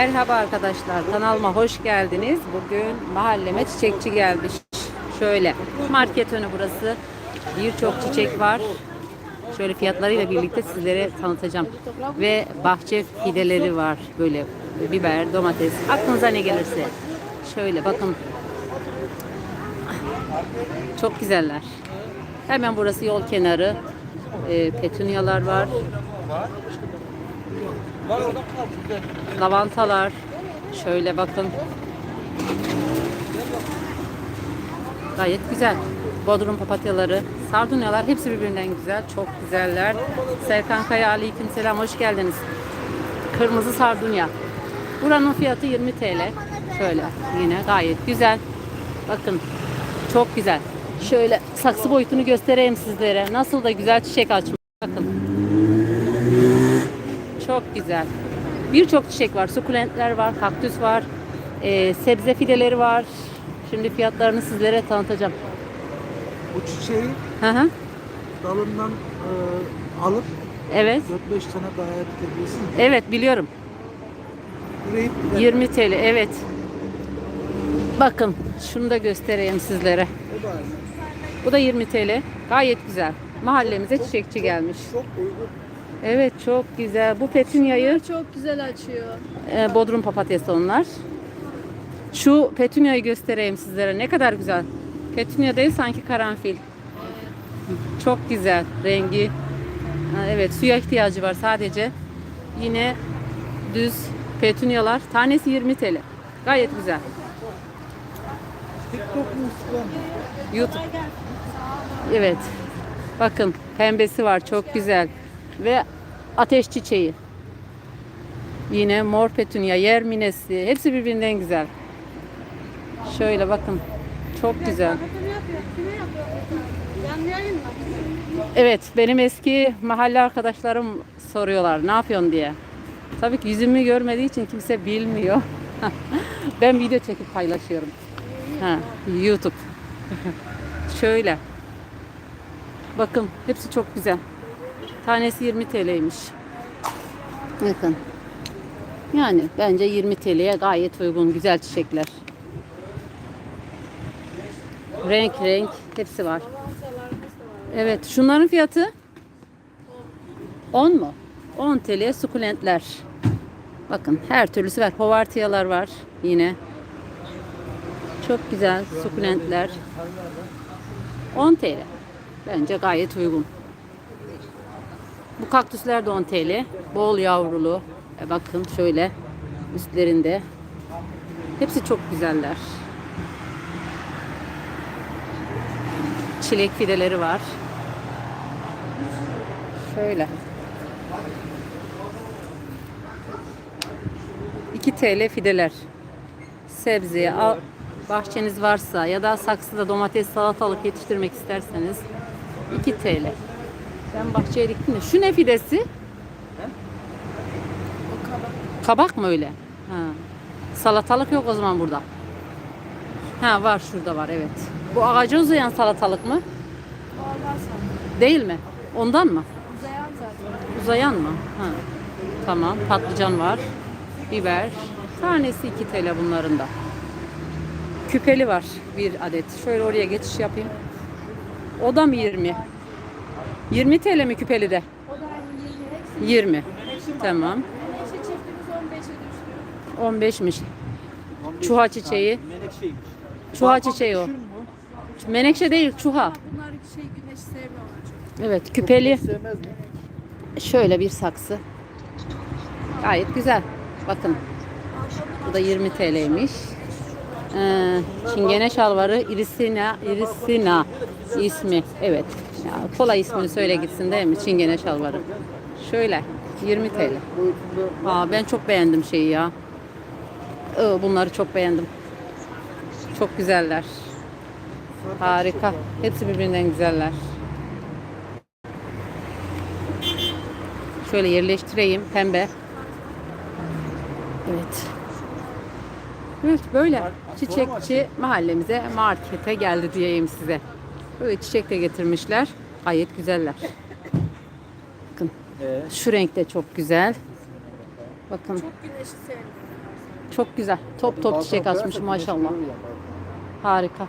Merhaba arkadaşlar, kanalıma hoş geldiniz. Bugün mahalleme çiçekçi gelmiş. Şöyle, market önü burası. Birçok çiçek var. Şöyle fiyatlarıyla birlikte sizlere tanıtacağım. Ve bahçe fideleri var. Böyle biber, domates, aklınıza ne gelirse. Şöyle bakın. Çok güzeller. Hemen burası yol kenarı. Ee, petunyalar var. Lavantalar. Şöyle bakın. Gayet güzel. Bodrum papatyaları, sardunyalar hepsi birbirinden güzel. Çok güzeller. Serkan Kaya aleyküm selam hoş geldiniz. Kırmızı sardunya. Buranın fiyatı 20 TL. Şöyle yine gayet güzel. Bakın çok güzel. Şöyle saksı boyutunu göstereyim sizlere. Nasıl da güzel çiçek açmış. Bakın. Çok güzel. Birçok çiçek var. Sukulentler var, kaktüs var, e, sebze fideleri var. Şimdi fiyatlarını sizlere tanıtacağım. Bu çiçeği Hı hı. dalından e, alıp Evet. 4-5 tane daha yapabilirsin. Evet biliyorum. Burayı 20 TL. Evet. Bakın şunu da göstereyim sizlere. o da aynı. Bu da 20 TL. Gayet güzel. Mahallemize çiçekçi gelmiş. Çok uygun. Evet çok güzel. Bu petunyayı Çok güzel açıyor. e, Bodrum papatyası onlar. Şu petunyayı göstereyim sizlere. Ne kadar güzel. Petunya değil sanki karanfil. Çok güzel rengi. Ha, Evet suya ihtiyacı var sadece. Yine düz petunyalar. Tanesi 20 TL. Gayet güzel. TikTok mu Instagram mı? YouTube. Evet. Bakın pembesi var çok güzel. Ve ateş çiçeği. Yine mor petunya, yer minesi. Hepsi birbirinden güzel. Şöyle bakın. Çok güzel. Evet benim eski mahalle arkadaşlarım soruyorlar ne yapıyorsun diye. Tabii ki yüzümü görmediği için kimse bilmiyor. ben video çekip paylaşıyorum. Ha, YouTube. Şöyle. Bakın hepsi çok güzel. Tanesi 20 TL'ymiş. Bakın. Yani bence 20 TL'ye gayet uygun güzel çiçekler. Renk renk hepsi var. Evet şunların fiyatı 10 mu? 10 TL sukulentler. Bakın her türlüsü var. Hovartiyalar var yine. Çok güzel sukulentler. 10 TL. Bence gayet uygun. Bu kaktüsler de 10 TL. Bol yavrulu. E bakın şöyle üstlerinde. Hepsi çok güzeller. Çilek fideleri var. Şöyle. 2 TL fideler. Sebze, al- bahçeniz varsa ya da saksıda domates, salatalık yetiştirmek isterseniz 2 TL. Ben bahçeye diktim de. Şu ne fidesi? Kabak mı öyle? Ha. Salatalık yok o zaman burada. Ha var şurada var evet. Bu ağaca uzayan salatalık mı? Değil mi? Ondan mı? Uzayan zaten. Uzayan mı? Ha. Tamam. Patlıcan var. Biber. Tanesi 2 TL bunların da. Küpeli var bir adet. Şöyle oraya geçiş yapayım. O da mı 20? 20 TL mi küpeli de? O da aynı 20. Hepsi 20. Tamam. Menekşe çiftimiz 15'e düştü. 15'miş. Çuha çiçeği. Menekşeymiş. Çuha çiçeği o. Menekşe değil, çuha. Bunlar şey güneş sevmiyorlar çok. Evet, küpeli. Sevmez mi? Şöyle bir saksı. Gayet güzel. Bakın. Bu da 20 TL'ymiş. Ee, çingene şalvarı irisina, irisina ismi. Evet. Ya, kolay ismini söyle gitsin değil mi? Çingene şalvarı. Şöyle 20 TL. Aa, ben çok beğendim şeyi ya. Bunları çok beğendim. Çok güzeller. Harika. Hepsi birbirinden güzeller. Şöyle yerleştireyim. Pembe. Evet. Evet böyle çiçekçi mahallemize markete geldi diyeyim size. Böyle çiçek de getirmişler. Gayet güzeller. Bakın şu renk de çok güzel. Bakın Çok güneşi sevmiyor. Çok güzel. Top top çiçek açmış maşallah. Harika.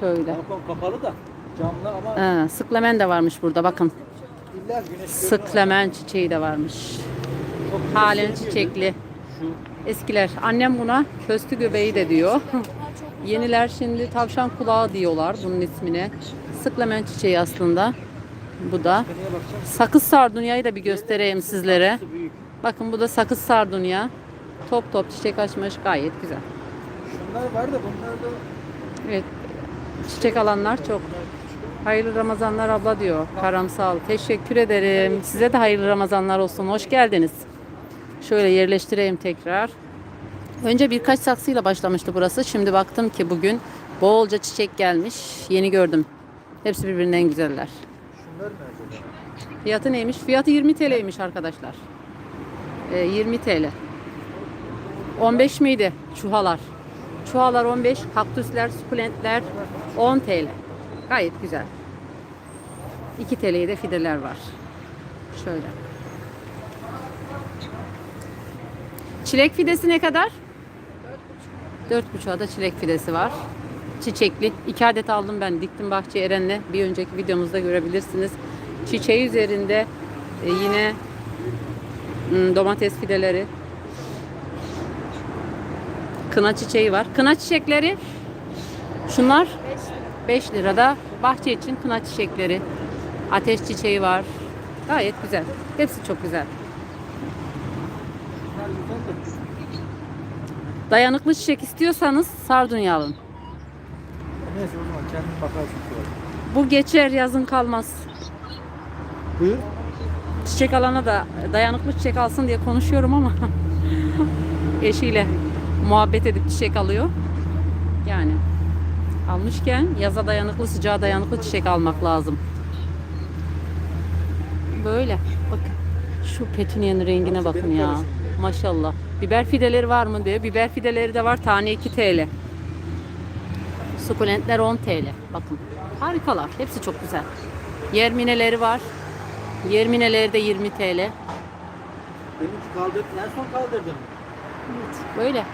Şöyle. Balkon kapalı da camlı ama Ee, sıklemen de varmış burada bakın. illa güneş. Sıklemen çiçeği de varmış. Halen çiçekli. Şu Eskiler. Annem buna köstü göbeği de diyor. Yeniler şimdi tavşan kulağı diyorlar bunun ismine. Sıklemen çiçeği aslında. Bu da. Sakız sardunyayı da bir göstereyim sizlere. Bakın bu da sakız sardunya. Top top çiçek açmış gayet güzel. Şunlar var da bunlar da Evet. Çiçek alanlar çok. Hayırlı Ramazanlar abla diyor. Karamsal. Teşekkür ederim. Size de hayırlı Ramazanlar olsun. Hoş geldiniz. Şöyle yerleştireyim tekrar. Önce birkaç saksıyla başlamıştı burası. Şimdi baktım ki bugün bolca çiçek gelmiş. Yeni gördüm. Hepsi birbirinden güzeller. şunlar ne acaba? Fiyatı neymiş? Fiyatı 20 TL'ymiş arkadaşlar. Ee, 20 TL. 15 miydi çuhalar? Çuhalar 15, kaktüsler, sukulentler 10 TL. Gayet güzel. 2 TL'ye de fideler var. Şöyle. Çilek fidesi ne kadar? 4,5'a da çilek fidesi var. Çiçekli. 2 adet aldım ben. Diktim bahçe Eren'le. Bir önceki videomuzda görebilirsiniz. Çiçeği üzerinde e, yine domates fideleri. Kına çiçeği var. Kına çiçekleri şunlar 5 lirada. Bahçe için kına çiçekleri. Ateş çiçeği var. Gayet güzel. Hepsi çok güzel. Dayanıklı çiçek istiyorsanız sardunya alın. neyse o zaman kendin bakarsın. Bu geçer yazın kalmaz. Buyur. Çiçek alana da dayanıklı çiçek alsın diye konuşuyorum ama eşiyle muhabbet edip çiçek alıyor. Yani almışken yaza dayanıklı, sıcağa dayanıklı çiçek almak lazım. Böyle. Bakın. Şu petuniyenin rengine bakın ya. Maşallah. Biber fideleri var mı diyor. Biber fideleri de var. Tane 2 TL. Sukulentler 10 TL. Bakın. Harikalar. Hepsi çok güzel. Yermineleri var. Yermineleri de 20 TL. Benimki kaldırdım. En son kaldırdım. Böyle.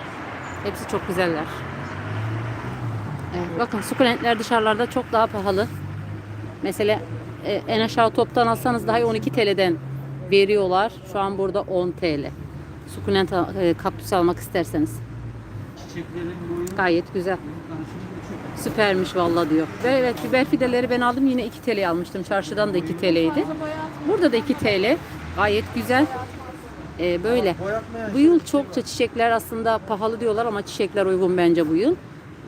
Hepsi çok güzeller. Evet, bakın sukulentler dışarılarda çok daha pahalı. Mesela e, en aşağı toptan alsanız daha 12 TL'den veriyorlar. Şu an burada 10 TL. Sukulent e, kaktüs almak isterseniz. Çiçeklerin boyu Gayet güzel. Süpermiş valla diyor. Ve evet biber fideleri ben aldım yine 2 TL almıştım. Çarşıdan da 2 TL'ydi. Burada da 2 TL. Gayet güzel. Ee, böyle. Bu yıl çokça çiçekler aslında pahalı diyorlar ama çiçekler uygun bence bu yıl.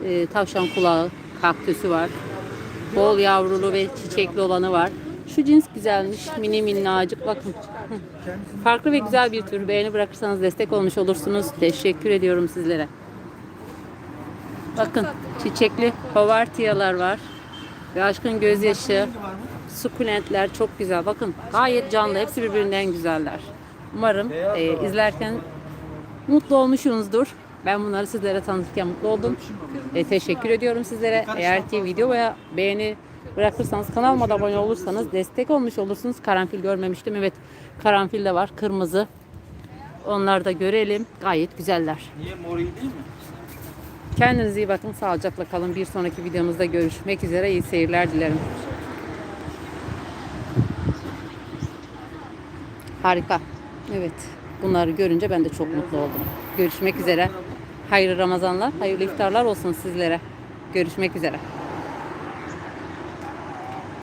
Ee, tavşan kulağı, kaktüsü var. Bol yavrulu ve çiçekli olanı var. Şu cins güzelmiş. Mini minnacık bakın. Farklı ve güzel bir tür. Beğeni bırakırsanız destek olmuş olursunuz. Teşekkür ediyorum sizlere. Bakın çiçekli hovartiyalar var. Ve aşkın gözyaşı. Sukulentler çok güzel. Bakın gayet canlı. Hepsi birbirinden güzeller. Umarım e, izlerken mutlu olmuşsunuzdur. Ben bunları sizlere tanıtırken mutlu oldum. E, teşekkür ediyorum sizlere. Eğer ki videoya beğeni bırakırsanız kanalıma da abone olursanız destek olmuş olursunuz. Karanfil görmemiştim. Evet karanfil de var. Kırmızı. Onları da görelim. Gayet güzeller. Niye mor iyi değil mi? Kendinize iyi bakın. Sağlıcakla kalın. Bir sonraki videomuzda görüşmek üzere. İyi seyirler dilerim. Harika. Evet. Bunları görünce ben de çok mutlu oldum. Görüşmek üzere. Hayırlı Ramazanlar, hayırlı iftarlar olsun sizlere. Görüşmek üzere.